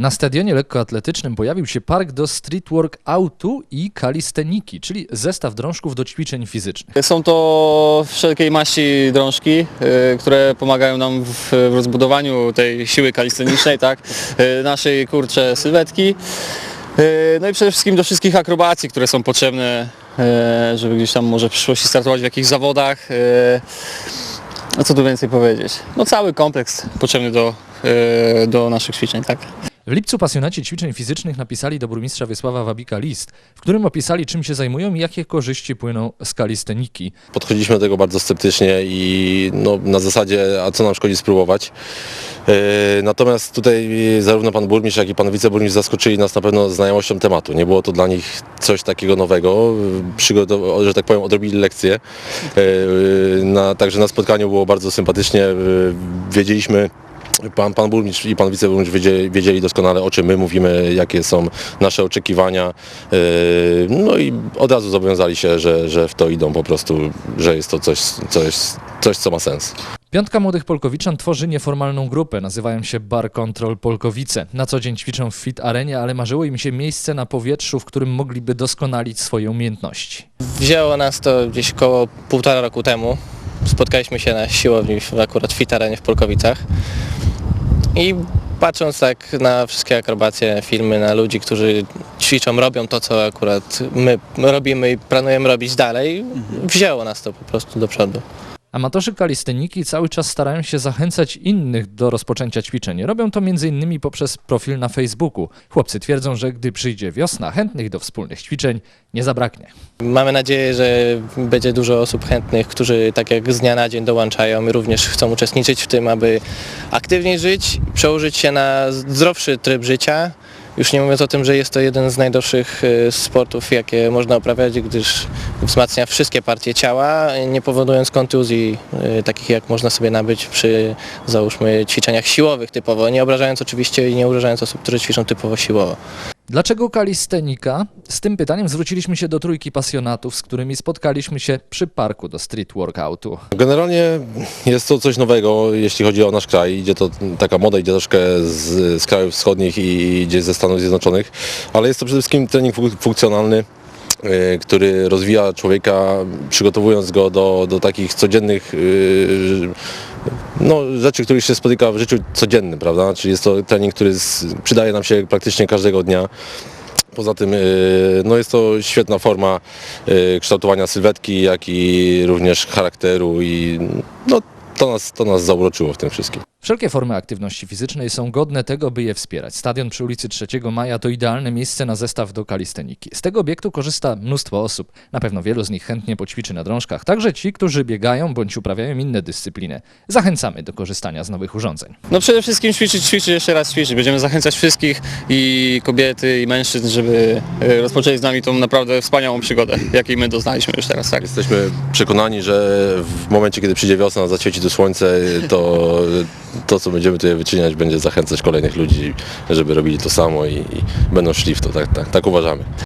Na stadionie lekkoatletycznym pojawił się park do street workoutu i kalisteniki, czyli zestaw drążków do ćwiczeń fizycznych. Są to wszelkiej maści drążki, y, które pomagają nam w, rozbudowaniu tej siły kalistenicznej, tak? Y, naszej kurcze sylwetki. Y, No i przede wszystkim do wszystkich akrobacji, które są potrzebne, żeby gdzieś tam może w przyszłości startować w jakichś zawodach. No co tu więcej powiedzieć? No cały kompleks potrzebny do, do naszych ćwiczeń, tak? W lipcu pasjonaci ćwiczeń fizycznych napisali do burmistrza Wiesława Wabika list, w którym opisali czym się zajmują i jakie korzyści płyną z kalisteniki. Podchodziliśmy do tego bardzo sceptycznie i no, na zasadzie, a co nam szkodzi spróbować. Yy, Natomiast tutaj zarówno pan burmistrz, jak i pan wiceburmistrz zaskoczyli nas na pewno znajomością tematu. Nie było to dla nich coś takiego nowego. Przygotow- że tak powiem, odrobili lekcje. Yy, Na, także na spotkaniu było bardzo sympatycznie. Yy, Wiedzieliśmy, Pan, pan burmistrz i pan wiceburmistrz wiedzieli, wiedzieli doskonale o czym my mówimy, jakie są nasze oczekiwania. Yy, No i od razu zobowiązali się, że, że w to idą po prostu, że jest to coś, coś, coś co ma sens. Piątka młodych Polkowiczan tworzy nieformalną grupę, nazywają się Bar Control Polkowice. Na co dzień ćwiczą w fit arenie, ale marzyło im się miejsce na powietrzu, w którym mogliby doskonalić swoje umiejętności. Wzięło nas to gdzieś około półtora roku temu. Spotkaliśmy się na siłowni akurat w Fitarenie w Polkowicach. I patrząc tak na wszystkie akrobacje, filmy, na ludzi, którzy ćwiczą, robią to, co akurat my robimy i planujemy robić dalej, wzięło nas to po prostu do przodu. Amatorzy kalisteniki cały czas starają się zachęcać innych do rozpoczęcia ćwiczeń. Robią to m.in. poprzez profil na Facebooku. Chłopcy twierdzą, że gdy przyjdzie wiosna, chętnych do wspólnych ćwiczeń nie zabraknie. Mamy nadzieję, że będzie dużo osób chętnych, którzy tak jak z dnia na dzień dołączają i również chcą uczestniczyć w tym, aby aktywniej żyć, przełożyć się na zdrowszy tryb życia. Już nie mówiąc o tym, że jest to jeden z najdroższych e, sportów, jakie można uprawiać, gdyż wzmacnia wszystkie partie ciała, nie powodując kontuzji e, takich jak można sobie nabyć przy załóżmy ćwiczeniach siłowych typowo, nie obrażając oczywiście i nie urażając osób, które ćwiczą typowo siłowo. Dlaczego kalistenika? Z tym pytaniem zwróciliśmy się do trójki pasjonatów, z którymi spotkaliśmy się przy parku do street workoutu. Generalnie jest to coś nowego, jeśli chodzi o nasz kraj. Idzie to taka moda, idzie troszkę z, z krajów wschodnich i idzie ze Stanów Zjednoczonych, ale jest to przede wszystkim trening funk- funkcjonalny, y, który rozwija człowieka, przygotowując go do, do takich codziennych y, no, rzeczy, których się spotyka w życiu codziennym, prawda? Czyli jest to trening, który z, przydaje nam się praktycznie każdego dnia. Poza tym y, no jest to świetna forma y, kształtowania sylwetki, jak i również charakteru i no, to, nas, to nas zauroczyło w tym wszystkim. Wszelkie formy aktywności fizycznej są godne tego, by je wspierać. Stadion przy ulicy 3 Maja to idealne miejsce na zestaw do kalisteniki. Z tego obiektu korzysta mnóstwo osób. Na pewno wielu z nich chętnie poćwiczy na drążkach, także ci, którzy biegają bądź uprawiają inne dyscypliny. Zachęcamy do korzystania z nowych urządzeń. No przede wszystkim ćwiczyć, ćwiczyć, jeszcze raz ćwiczyć. Będziemy zachęcać wszystkich i kobiety i mężczyzn, żeby y, rozpoczęli z nami tą naprawdę wspaniałą przygodę, jakiej my doznaliśmy już teraz, tak? Jesteśmy przekonani, że w momencie, kiedy przyjdzie wiosna, zaświeci tu słońce, to to, co będziemy tutaj wyczyniać, będzie zachęcać kolejnych ludzi, żeby robili to samo i, i będą szli w to. Tak, tak, tak uważamy.